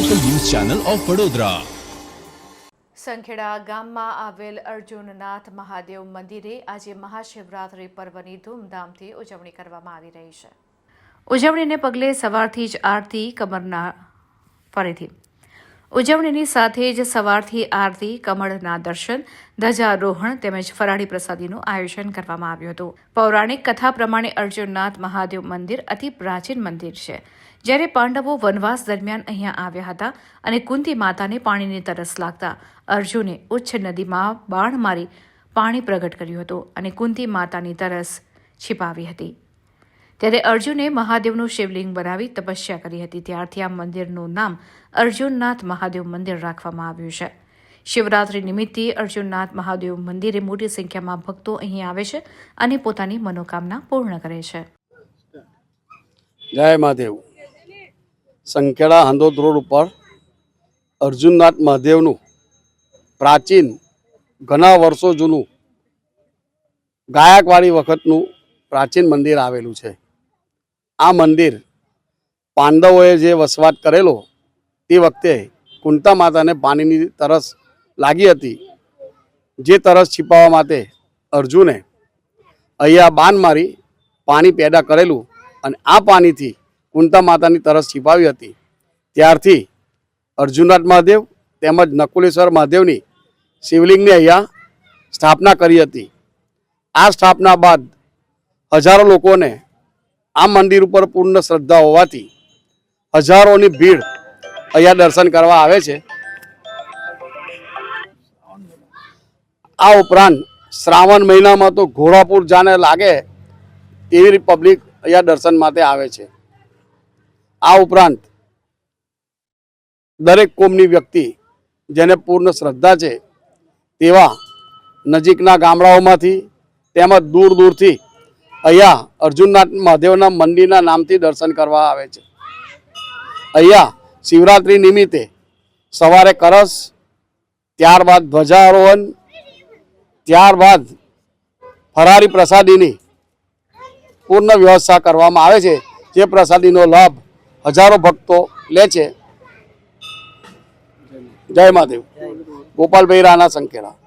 Channel of Vadodara Sankheda ગામમાં આવેલ અર્જુનનાથ મહાદેવ મંદિરે આજે મહાશિવરાત્રિ પર્વની ધૂમધામથી ઉજવણી કરવામાં આવી રહી છે. ઉજવણીને પગલે સવારથી જ આરતી કમરના ફરીથી ઉજવણીની સાથે જ સવારથી આરતી, કમળના દર્શન, ધ્વજારોહણ તેમજ ફરાળી પ્રસાદીનું આયોજન કરવામાં આવ્યું હતું. પૌરાણિક કથા પ્રમાણે અર્જુનનાથ મહાદેવ મંદિર અતિ પ્રાચીન મંદિર છે. જ્યારે પાંડવો વનવાસ દરમિયાન અહીંયા આવ્યા હતા અને કુંતી માતાને પાણીની તરસ લાગતા, અર્જુને ઉચ્ચ નદીમાં બાણ મારી પાણી પ્રગટ કર્યું હતું અને કુંતી માતાની તરસ છિપાવી હતી. ત્યારે અર્જુને મહાદેવનું શિવલિંગ બનાવી તપસ્યા કરી હતી. ત્યારથી આ મંદિરનું નામ અર્જુનનાથ મહાદેવ મંદિર રાખવામાં આવ્યું છે. શિવરાત્રી નિમિત્તે અર્જુનનાથ મહાદેવ મંદિરે મોટી સંખ્યામાં ભક્તો અહીં આવે છે અને પોતાની મનોકામના પૂર્ણ કરે છે. જય મહાદેવ. સંખેડા હંદોદ રોડ ઉપર અર્જુનનાથ મહાદેવનું પ્રાચીન ઘણા વર્ષો જૂનું ગાયકવાડી વખતનું પ્રાચીન મંદિર આવેલું છે. આ મંદિર પાંડવોએ જે વસવાટ કરેલો, તે વખતે કુંતા માતાને પાણીની તરસ લાગી હતી. જે તરસ છીપાવવા માટે અર્જુને અહીંયા બાન મારી પાણી પેદા કરેલું અને આ પાણીથી કુંતા માતાની તરસ છીપાવી હતી. ત્યારથી અર્જુનનાથ મહાદેવ તેમજ નકુલેશ્વર મહાદેવની શિવલિંગની અહીંયા સ્થાપના કરી હતી. આ સ્થાપના બાદ હજારો લોકોને આ મંદિર ઉપર પૂર્ણ શ્રદ્ધા હોવાથી હજારોની ભીડ અહીંયા દર્શન કરવા આવે છે. આ ઉપરાંત શ્રાવણ મહિનામાં તો ઘોડાપુર જાને લાગે એવી પબ્લિક અહીંયા દર્શન માટે આવે છે. આ ઉપરાંત દરેક કોમની વ્યક્તિ જેને પૂર્ણ શ્રદ્ધા છે તેવા નજીકના ગામડાઓમાંથી તેમજ દૂર દૂરથી અહીંયા અર્જુનનાથ મહાદેવના મંદિરના નામથી દર્શન કરવા આવે છે. અહીંયા શિવરાત્રિ નિમિત્તે સવારે કરસ ત્યારબાદ ધ્વજારોહણ, ત્યારબાદ ફરારી પ્રસાદીની પૂર્ણ વ્યવસ્થા કરવામાં આવે છે. જે પ્રસાદીનો લાભ હજારો ભક્તો લે છે. જય મહાદેવ. ગોપાલભાઈ રાણા સંકેડા.